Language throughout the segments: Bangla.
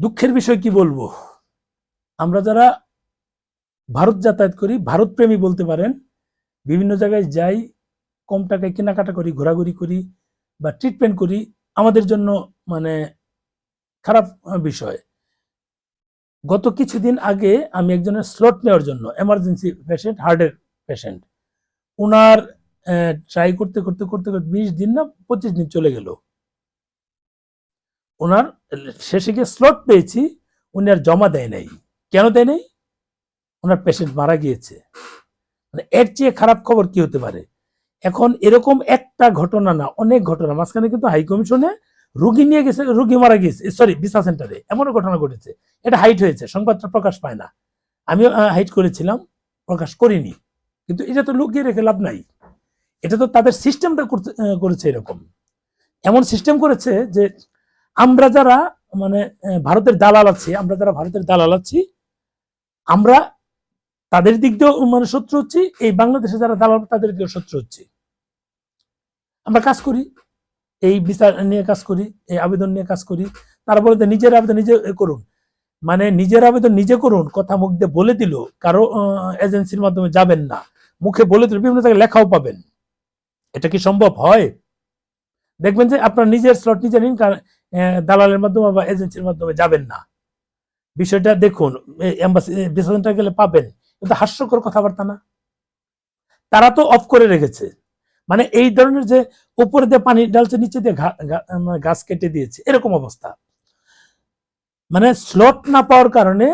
দুঃখের বিষয় কি বলব? আমরা যারা ভারত যাতায়াত করি ভারত প্রেমী বলতে পারেন, বিভিন্ন জায়গায় যাই, কম টাকায় কেনাকাটা করি, ঘোরাঘুরি করি বা ট্রিটমেন্ট করি, আমাদের জন্য মানে খারাপ বিষয়। গত কিছুদিন আগে আমি একজনের স্লট নেওয়ার জন্য এমার্জেন্সি পেশেন্ট হার্টের পেশেন্ট ওনার ট্রাই করতে করতে করতে করতে বিশ দিন না পঁচিশ দিন চলে গেল। ওনার শেষে গিয়ে স্লট পেয়েছি, উনি আর জমা দেয় নাই। কেন দেয় নাই? ওনার পেশেন্ট মারা গিয়েছে। মানে এর চেয়ে খারাপ খবর কি হতে পারে? এখন এরকম একটা ঘটনা না, অনেক ঘটনা, মাঝখানে কিন্তু হাই কমিশনে রুগী নিয়ে গেছে, রুগী মারা গিয়েছে সরি বিসা সেন্টারে এমনও ঘটনা ঘটেছে। এটা হাইট হয়েছে, সংবাদটা প্রকাশ পায় না। আমিও হাইট করেছিলাম, প্রকাশ করিনি। কিন্তু এটা তো লুকিয়ে রেখে লাভ নাই। এটা তো তাদের সিস্টেমটা করেছে এরকম। এমন সিস্টেম করেছে যে আমরা যারা মানে ভারতের দালাল আছি, আমরা যারা ভারতের দালাল আছি, আমরা তাদের দিক দিয়েও মানে শত্রু হচ্ছি, এই বাংলাদেশে যারা দালাল, তাদের দিকেও শত্রু হচ্ছি। আমরা কাজ করি, এই বিচার নিয়ে কাজ করি, এই আবেদন নিয়ে কাজ করি, তারা যে নিজের আবেদন নিজে করুন। মানে নিজের আবেদন নিজে করুন, কথা মুখ দিয়ে বলে দিল, কারও এজেন্সির মাধ্যমে যাবেন না, মুখে বলে দিল, বিভিন্ন জায়গায় লেখাও পাবেন। এটা কি সম্ভব হয়? দেখবেন যে আপনার নিজের স্লট নিজে নিন দালালের মাধ্যমে বা এজেন্সির মাধ্যমে যাবেন না। বিষয়টা দেখুন এম্বাসি বিসেন্টার গেলে পাবেন, কিন্তু হাস্যকর কথাবার্তা না। তারা তো অফ করে রেখেছে। মানে এই ধরনের যে উপরে দিয়ে পানি ডালছে নিচে দিয়ে গাছ কেটে দিয়েছে, এরকম অবস্থা। মানে স্লট না পাওয়ার কারণে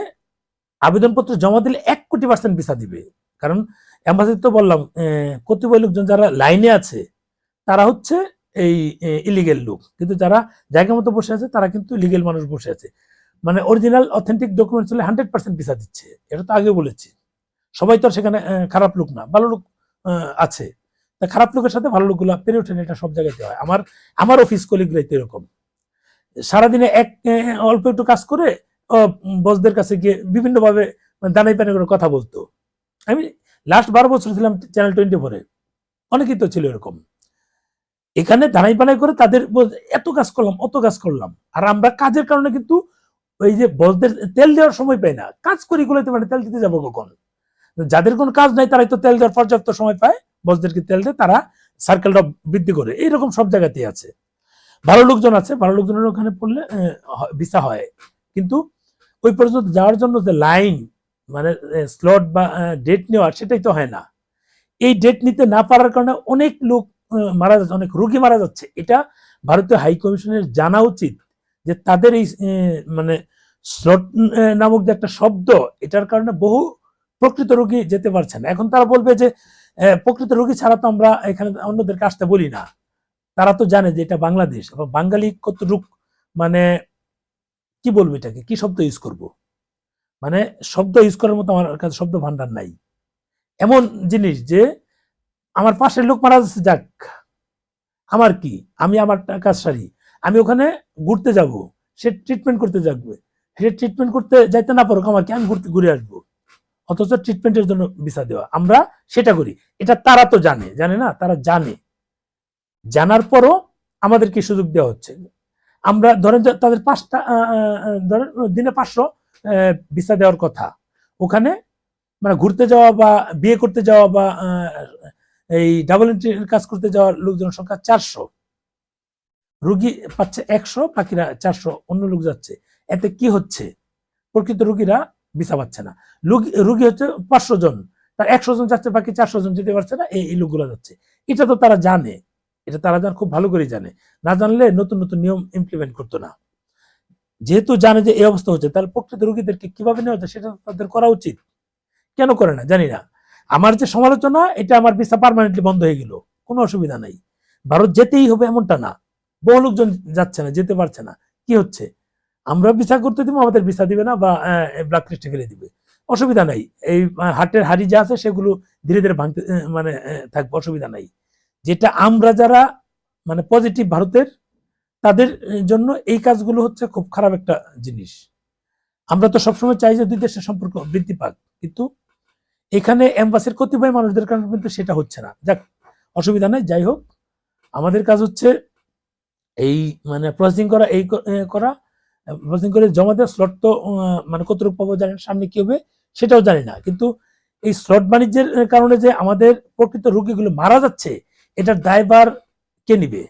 আবেদনপত্র জমা দিলে এক কোটি পার্সেন্ট ভিসা দিবে। কারণ অ্যাম্বাসি তো বললাম কতিপয় লোকজন যারা লাইনে আছে, তারা হচ্ছে এই ইলিগেল লোক কিন্তু যারা জায়গা মতো বসে আছে, তারা কিন্তু লিগেল মানুষ বসে আছে। মানে অরিজিনাল অথেন্টিক ডকুমেন্টস হলে হান্ড্রেড পার্সেন্ট ভিসা দিচ্ছে। এটা তো আগে বলেছি। সবাই তো সেখানে খারাপ লোক না, ভালো লোক আছে। তা খারাপ লোকের সাথে ভালো লোকগুলো পেরে ওঠেন, এটা সব জায়গাতে হয়। আমার আমার অফিস কলিগরাই তো এরকম। সারাদিনে এক অল্প একটু কাজ করে বসদের কাছে গিয়ে বিভিন্নভাবে দানাই পানি করে কথা বলতো। আমি লাস্ট বারো বছর ছিলাম চ্যানেল টোয়েন্টি ফোরে অনেকেই তো ছিল এরকম। এখানে দানাই পানাই করে তাদের এত কাজ করলাম, অত কাজ করলাম। আর আমরা কাজের কারণে কিন্তু ওই যে বসদের তেল দেওয়ার সময় পাই না। কাজ করি গুলোতে মানে তেল দিতে যাব কখন? যাদের কোনো কাজ নাই তারাই তো তেল দেওয়ার পর্যাপ্ত সময় পায়, বসদেরকে তেল দেয় তারা সার্কেলটা বৃদ্ধি করে। এইরকম সব জায়গাতেই আছে। ভালো লোকজন আছে ভালো লোকজনের ওখানে পড়লে ভিসা হয়। কিন্তু ওই পর্যন্ত যাওয়ার জন্য যে লাইন মানে স্লট বা ডেট নেওয়ার সেটাই তো হয় না। এই ডেট নিতে না পারার কারণে অনেক লোক মারা যাচ্ছে, অনেক রোগী মারা যাচ্ছে। এটা ভারতীয় হাই কমিশনের জানা উচিত যে তাদের এই মানে স্লট নামক যে একটা শব্দ, এটার কারণে বহু প্রকৃত রোগী যেতে পারছে না। এখন তারা বলবে যে প্রকৃত রোগী ছাড়া তো আমরা এখানে অন্যদেরকে আসতে বলি না। তারা তো জানে যে এটা বাংলাদেশ। বাঙালি কতটুক মানে কি বলব এটাকে? কি শব্দ ইউজ করব? মানে শব্দ ইউজ করার মতো আমার কাছে শব্দ ভান্ডার নাই। এমন জিনিস যে আমার পাশের লোক মারা যাচ্ছে, যাক। আমার কি? আমি আমার কাজ সারি। আমি ওখানে ঘুরতে যাব, সে ট্রিটমেন্ট করতে যাবে সে ট্রিটমেন্ট করতে যাইতে না পারুক আমার কি আমি ঘুরতে, ঘুরে আসব। অথচ ট্রিটমেন্টের জন্য ভিসা দেওয়া। আমরা সেটা করি। এটা তারা তো জানে জানে না? তারা জানে। জানার পরও আমাদেরকে সুযোগ দেওয়া হচ্ছে। আমরা ধরেন তাদের পাঁচটা ধরেন দিনে পাঁচশো ভিসা দেওয়ার কথা। ওখানে মানে ঘুরতে যাওয়া বা বিয়ে করতে যাওয়া বা এই ডাবল এন্ট্রির কাজ করতে যাওয়ার লোকজনের সংখ্যা চারশো। রুগী পাচ্ছে একশো, বাকিরা চারশো, অন্য লোক যাচ্ছে। এতে কি হচ্ছে? প্রকৃত রুগীরা ভিসা পাচ্ছে না। রুগী হচ্ছে পাঁচশো জন। তার একশো জন যাচ্ছে, বাকি চারশো জন যেতে পারছে না, এই এই লোকগুলো যাচ্ছে। এটা তো তারা জানে। এটা তারা জান, খুব ভালো করে জানে। না জানলে নতুন নতুন নিয়ম ইমপ্লিমেন্ট করতো না। যেহেতু জানে যে এই অবস্থা হচ্ছে, তাহলে প্রকৃত রুগীদেরকে কীভাবে নেওয়া যায়, সেটা তাদের করা উচিত। কেন করে না? জানি না। আমার যে সমালোচনা, এটা আমার ভিসা পার্মানেন্টলি বন্ধ হয়ে গেল। কোনো অসুবিধা নাই। ভারত যেতেই হবে এমনটা না। বহু লোকজন যাচ্ছে না, যেতে পারছে না। কি হচ্ছে? আমরা ভিসা করতে দিব, আমাদের ভিসা দিবে না বা ব্ল্যাক লিস্টে ফেলে দিবে। অসুবিধা নাই। এই হাটের হাড়ি যা আছে, সেগুলো ধীরে ধীরে ভাঙতে মানে থাকবে। অসুবিধা নাই। যেটা আমরা যারা মানে পজিটিভ ভারতের, তাদের জন্য এই কাজগুলো হচ্ছে খুব খারাপ একটা জিনিস। আমরা তো সবসময় চাই যে দুই দেশের সম্পর্ক বৃদ্ধি পাক। কিন্তু এখানে এম্বাসির কতিপয় মানুষদের কারণে কিন্তু সেটা হচ্ছে না। যাক, অসুবিধা নাই, যাই হোক। আমাদের কাজ হচ্ছে এই মানে প্রসেসিং করা, এই করা। প্রসেসিং করে জমা দেওয়া স্লট তো মানে কতটুকু পাবো জানেন সামনে কি হবে সেটাও জানি না। কিন্তু এই স্লট বাণিজ্যের কারণে যে আমাদের প্রকৃত রোগীগুলো মারা যাচ্ছে, এটার দায়ভার কে নিবে?